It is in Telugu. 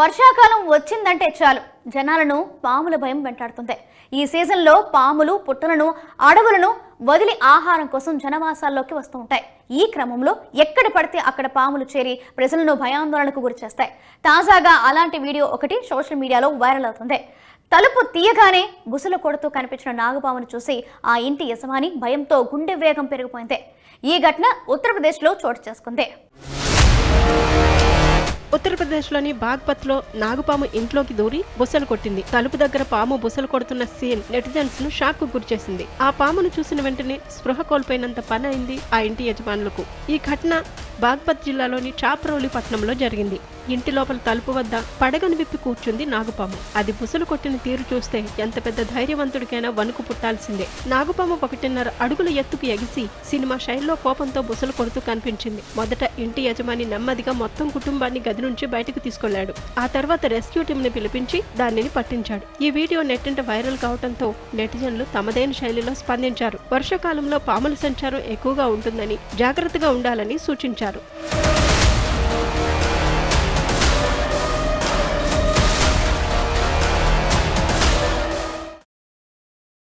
వర్షాకాలం వచ్చిందంటే చాలు. జనాలను పాముల భయం వెంటాడుతుంది. ఈ సీజన్లో పాములు పుట్టలను అడవులను వదిలి ఆహారం కోసం జనవాసాల్లోకి వస్తూ ఉంటాయి. ఈ క్రమంలో ఎక్కడ పడితే అక్కడ పాములు చేరి ప్రజలను భయాందోళనకు గురి చేస్తాయి. తాజాగా అలాంటి వీడియో ఒకటి సోషల్ మీడియాలో వైరల్ అవుతుంది. తలుపు తీయగానే బుసలు కొడుతూ కనిపించిన నాగపామును చూసి ఆ ఇంటి యజమాని భయంతో గుండె వేగం పెరిగిపోయింది. ఈ ఘటన ఉత్తరప్రదేశ్లో చోటు చేసుకుంది. ఉత్తరప్రదేశ్లోని బాగ్పత్లో నాగుపాము ఇంట్లోకి దూరి బుసలు కొట్టింది. తలుపు దగ్గర పాము బుసలు కొడుతున్న సీన్ నెటిజన్స్ను షాక్కు గురిచేసింది. ఆ పామును చూసిన వెంటనే స్పృహ కోల్పోయినంత పని అయింది ఆ ఇంటి యజమానులకు. ఈ ఘటన బాగ్పత్ జిల్లాలోని చాప్రౌలి పట్టణంలో జరిగింది. ఇంటి లోపల తలుపు వద్ద పడగను విప్పి కూర్చుంది నాగుపాము. అది బుసలు కొట్టిన తీరు చూస్తే ఎంత పెద్ద ధైర్యవంతుడికైనా వణుకు పుట్టాల్సిందే. నాగుపాము ఒకటిన్నర అడుగుల ఎత్తుకు ఎగిసి సినిమా శైలిలో కోపంతో బుసలు కొడుతూ కనిపించింది. మొదట ఇంటి యజమాని నెమ్మదిగా మొత్తం కుటుంబాన్ని గది నుంచి బయటకు తీసుకెళ్ళాడు. ఆ తర్వాత రెస్క్యూ టీమ్ని పిలిపించి దానిని పట్టించాడు. ఈ వీడియో నెట్టింట వైరల్ కావడంతో నెటిజన్లు తమదైన శైలిలో స్పందించారు. వర్షాకాలంలో పాముల సంచారం ఎక్కువగా ఉంటుందని జాగ్రత్తగా ఉండాలని సూచించారు.